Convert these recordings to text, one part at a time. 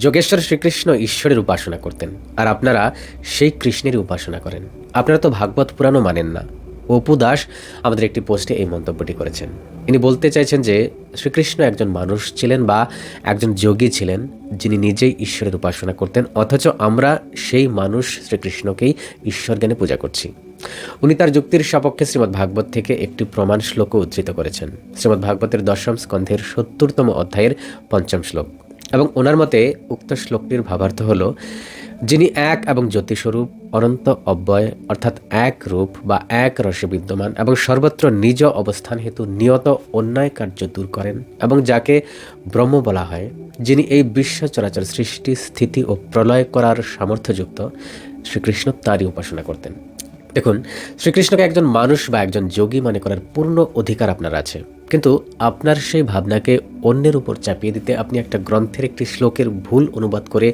যোগেশ্বর শ্রীকৃষ্ণ ঈশ্বরের উপাসনা করতেন, আর আপনারা সেই কৃষ্ণের উপাসনা করেন। আপনারা তো ভাগবত পুরাণও মানেন না। অপু দাস আমাদের একটি পোস্টে এই মন্তব্যটি করেছেন। ইনি বলতে চাইছেন যে, শ্রীকৃষ্ণ একজন মানুষ ছিলেন বা একজন যোগী ছিলেন, যিনি নিজেই ঈশ্বরের উপাসনা করতেন, অথচ আমরা সেই মানুষ শ্রীকৃষ্ণকেই ঈশ্বর জ্ঞানে পূজা করছি। উনি তার যুক্তির সপক্ষে শ্রীমদ্ ভাগবত থেকে একটি প্রমাণ শ্লোকও উদ্ধৃত করেছেন। শ্রীমদ্ ভাগবতের দশম স্কন্ধের সত্তরতম অধ্যায়ের পঞ্চম শ্লোক। এবং ওনার মতে উক্ত শ্লোকটির ভাবার্থ হল, যিনি এক এবং জ্যোতিস্বরূপ অনন্ত অব্যয়, অর্থাৎ এক রূপ বা এক রসে বিদ্যমান এবং সর্বত্র নিজ অবস্থান হেতু নিয়ত অন্যায় কার্য দূর করেন এবং যাকে ব্রহ্ম বলা হয়, যিনি এই বিশ্ব চরাচর সৃষ্টি, স্থিতি ও প্রলয় করার সামর্থ্যযুক্ত, শ্রীকৃষ্ণ তারই উপাসনা করতেন। দেখুন, শ্রীকৃষ্ণকে একজন মানুষ বা একজন যোগী মনে করার পূর্ণ অধিকার আপনার আছে। কিন্তু আপনার সেই ভাবনাকে অন্যের উপর চাপিয়ে দিতে আপনি একটা গ্রন্থের একটি শ্লোকের ভুল অনুবাদ করে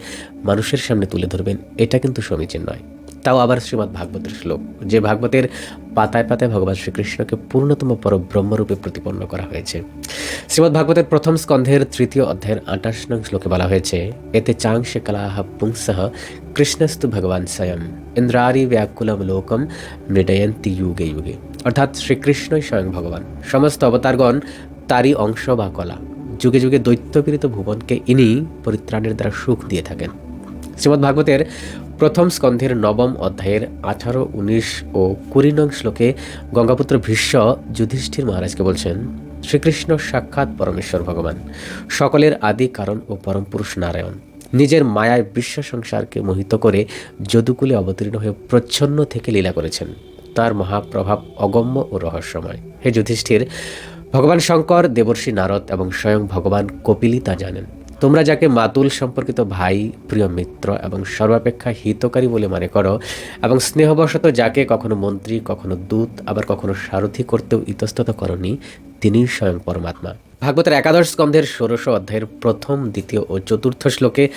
মানুষের সামনে তুলে ধরবেন, এটা কিন্তু সমীচীন নয়। তাও আবার শ্রীমদ্ ভাগবতের শ্লোক। যে ভাগবতের পাতায় পাতায় ভগবান শ্রীকৃষ্ণকে পূর্ণতম পরব্রহ্মরূপে প্রতিপন্ন করা হয়েছে। শ্রীমদ্ ভাগবতের প্রথম স্কন্ধের তৃতীয় অধ্যায়ের আঠাশ নং শ্লোকে বলা হয়েছে, এতে চাংশে কলাহ পুংসহ কৃষ্ণস্তু ভগবান স্বয়ং ইন্দ্রারি ব্যাকুলম লোকম মৃডয়ন্তি যুগে যুগে। অর্থাৎ শ্রীকৃষ্ণই স্বয়ং ভগবান। সমস্ত অবতারগণ তারই অংশ বা কলা। যুগে যুগে দৈত্যপীড়িত ভুবনকে ইনি পরিত্রাণের দ্বারা সুখ দিয়ে থাকেন। শ্রীমদ্ ভাগবতের প্রথম স্কন্ধের নবম অধ্যায়ের আঠারো, উনিশ ও কুড়ি নং শ্লোকে গঙ্গাপুত্র ভীষ্ম যুধিষ্ঠির মহারাজকে বলছেন, শ্রীকৃষ্ণ সাক্ষাৎ পরমেশ্বর ভগবান, সকলের আদি কারণ ও পরম পুরুষ নারায়ণ। নিজের মায়ায় বিশ্ব সংসারকে মোহিত করে যদুকুলে অবতীর্ণ হয়ে প্রচ্ছন্ন থেকে লীলা করেছেন। তার মহাপ্রভাব অগম্য ও রহস্যময়। হে যুধিষ্ঠির, ভগবান শঙ্কর, দেবর্ষি নারদ এবং স্বয়ং ভগবান কপিলই তা জানেন। তোমরা যাকে মাতুল সম্পর্কিত ভাই, প্রিয় মিত্র এবং সর্বাপেক্ষা হিতকারী বলে মনে করো এবং স্নেহবশত যাকে কখনো মন্ত্রী, কখনো দূত, আবার কখনো সারথি করতেও ইতস্তত করনি, তিনি স্বয়ং পরমাত্মা। ভাগবতের একাদশ স্কন্ধের ষোড়শ অধ্যায়ের প্রথম, দ্বিতীয় ও চতুর্থ শ্লোকে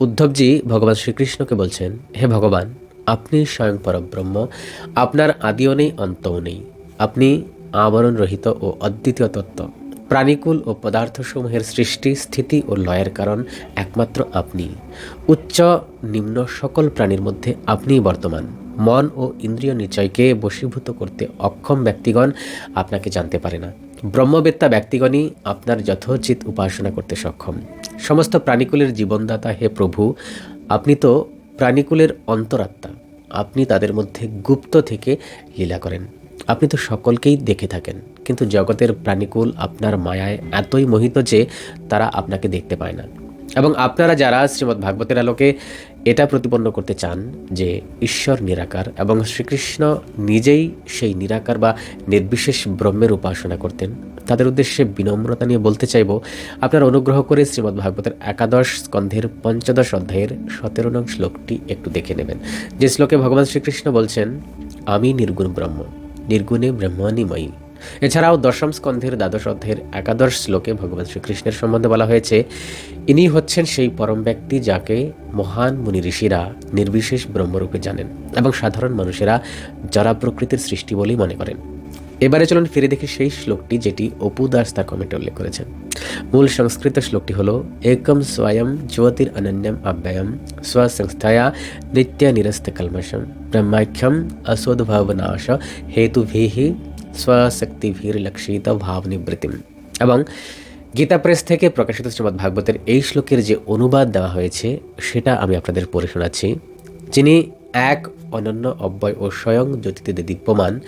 উদ্ধবজি ভগবান শ্রীকৃষ্ণকে বলছেন, হে ভগবান, আপনি স্বয়ং পরব্রহ্ম, আপনার আদিও নেই, অন্তও নেই। আপনি আবরণ রহিত ও অদ্বিতীয় তত্ত্ব। প্রাণীকুল ও পদার্থসমূহের সৃষ্টি, স্থিতি ও লয়ের কারণ একমাত্র আপনি। উচ্চ, নিম্ন সকল প্রাণীর মধ্যে আপনিই বর্তমান। মন ও ইন্দ্রিয় নিচয়কে বশীভূত করতে অক্ষম ব্যক্তিগণ আপনাকে জানতে পারে না। ব্রহ্মবেত্তা ব্যক্তিগণই আপনার যথোচিত উপাসনা করতে সক্ষম। সমস্ত প্রাণীকুলের জীবনদাতা হে প্রভু, আপনি তো প্রাণীকুলের অন্তরাত্মা। আপনি তাদের মধ্যে গুপ্ত থেকে লীলা করেন। আপনি তো সকলকেই দেখে থাকেন, কিন্তু জগতের প্রাণীকুল আপনার মায়ায় এতই মোহিত যে তারা আপনাকে দেখতে পায় না। এবং আপনারা যারা শ্রীমদ্ ভাগবতের আলোকে এটা প্রতিপন্ন করতে চান যে ঈশ্বর নিরাকার এবং শ্রীকৃষ্ণ নিজেই সেই নিরাকার বা নির্বিশেষ ব্রহ্মের উপাসনা করতেন, তাদের উদ্দেশ্যে বিনম্রতা নিয়ে বলতে চাইব, আপনারা অনুগ্রহ করে শ্রীমদ্ ভাগবতের একাদশ স্কন্ধের পঞ্চদশ অধ্যায়ের সতেরো নং শ্লোকটি একটু দেখে নেবেন। যে শ্লোকে ভগবান শ্রীকৃষ্ণ বলছেন, আমি নির্গুণ ব্রহ্ম নির্গুণে ব্রহ্মানিময়ী এছাড়াও দশম স্কন্ধের দ্বাদশ অধ্যায়ের একাদশ শ্লোকে ভগবান শ্রীকৃষ্ণের সম্বন্ধে বলা হয়েছে, ইনি হচ্ছেন সেই পরম ব্যক্তি যাকে মহান মুনি ঋষিরা নির্বিশেষ ব্রহ্মরূপে জানেন এবং সাধারণ মানুষেরা যারা প্রকৃতির সৃষ্টি বলেই মনে করেন। এবারে চলুন ফিরে দেখি সেই শ্লোকটি যেটি অপু দাস তার কমেন্টে উল্লেখ করেছেন। মূল সংস্কৃত শ্লোকটি হল, একম স্বয়ং জ্যোতির অনন্যম অব্যয়ম স্বসংস্থায়া নিত্য নিরস্ত কলমশম, ব্রহ্মাখ্যম অসোদ্ভাবনাশ হেতুভিহি স্বশক্তিভীর লক্ষিত ভাবনিবৃত্তিম। এবং গীতা প্রেস থেকে প্রকাশিত শ্রীমদ্ ভাগবতের এই শ্লোকের যে অনুবাদ দেওয়া হয়েছে, সেটা আমি আপনাদের পড়ে শোনাচ্ছি। যিনি এক অনন্য অব্যয় ও স্বয়ং জ্যোতিতে দীপ্যমান,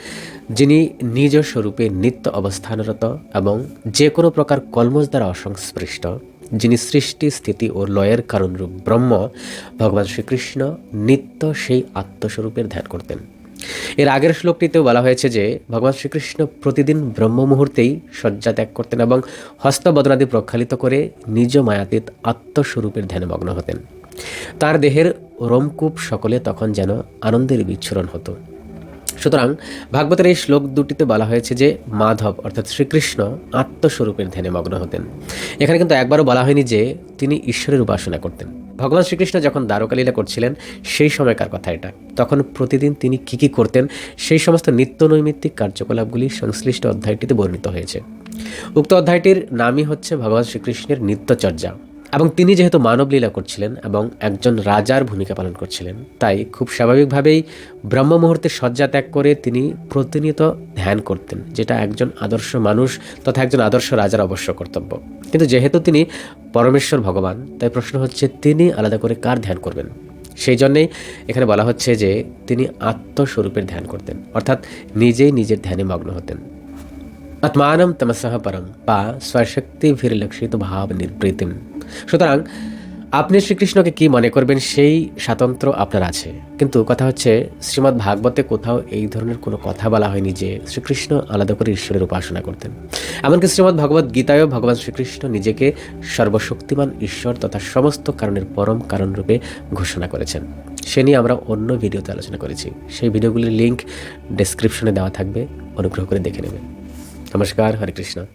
যিনি নিজ স্বরূপে নিত্য অবস্থানরত এবং যে কোনো প্রকার কলমজ দ্বারা অসংস্পৃষ্ট, যিনি সৃষ্টি, স্থিতি ও লয়ের কারণরূপ ব্রহ্ম, ভগবান শ্রীকৃষ্ণ নিত্য সেই আত্মস্বরূপের ধ্যান করতেন। এর আগের শ্লোকটিতেও বলা হয়েছে যে, ভগবান শ্রীকৃষ্ণ প্রতিদিন ব্রহ্ম মুহূর্তেই শয্যা ত্যাগ করতেন এবং হস্তবদনাদি প্রক্ষালিত করে নিজ মায়াতীত আত্মস্বরূপের ধ্যানে মগ্ন হতেন। তার দেহের রোমকূপ সকলে তখন যেন আনন্দের বিচ্ছুরণ হতো। সুতরাং ভাগবতের এই শ্লোক দুটিতে বলা হয়েছে যে মাধব, অর্থাৎ শ্রীকৃষ্ণ, আত্মস্বরূপের ধ্যানে মগ্ন হতেন। এখানে কিন্তু একবারও বলা হয়নি যে তিনি ঈশ্বরের উপাসনা করতেন। ভগবান শ্রীকৃষ্ণ যখন দ্বারকালীলা করছিলেন, সেই সময়কার কথা এটা। তখন প্রতিদিন তিনি কী কী করতেন, সেই সমস্ত নিত্য নৈমিত্তিক কার্যকলাপগুলি সংশ্লিষ্ট অধ্যায়টিতে বর্ণিত হয়েছে। উক্ত অধ্যায়টির নামই হচ্ছে ভগবান শ্রীকৃষ্ণের নিত্যচর্যা। এবং তিনি যেহেতু মানব লীলা করছিলেন এবং একজন রাজার ভূমিকা পালন করছিলেন, তাই খুব স্বাভাবিকভাবেই ব্রহ্ম মুহূর্তে শয্যা ত্যাগ করে তিনি প্রতিনিয়ত ধ্যান করতেন, যেটা একজন আদর্শ মানুষ তথা একজন আদর্শ রাজার অবশ্য কর্তব্য। কিন্তু যেহেতু তিনি পরমেশ্বর ভগবান, তাই প্রশ্ন হচ্ছে তিনি আলাদা করে কার ধ্যান করবেন? সেই জন্যেই এখানে বলা হচ্ছে যে তিনি আত্মস্বরূপের ধ্যান করতেন, অর্থাৎ নিজেই নিজের ধ্যানে মগ্ন হতেন। আত্মানম তমসহ পরম বা স্বশক্তি ভিরলক্ষিত ভাব নিবৃত্তিম। সুতরাং আপনি শ্রীকৃষ্ণকে কি মনে করবেন? সেই স্বাতন্ত্র আপনার আছে। কিন্তু কথা হচ্ছে, শ্রীমদ্ ভাগবতে কোথাও এই ধরনের কোনো কথা বলা হয়নি যে শ্রীকৃষ্ণ আলাদা করে ঈশ্বরের উপাসনা করতেন। এমনকি শ্রীমদ্ ভগবত গীতায়ও ভগবান শ্রীকৃষ্ণ নিজেকে সর্বশক্তিমান ঈশ্বর তথা সমস্ত কারণের পরম কারণ রূপে ঘোষণা করেছেন। সে নিয়ে আমরা অন্য ভিডিওতে আলোচনা করেছি। সেই ভিডিওগুলির লিঙ্ক ডেসক্রিপশনে দেওয়া থাকবে। অনুগ্রহ করে দেখে নেবেন। নমস্কার, হরে কৃষ্ণ।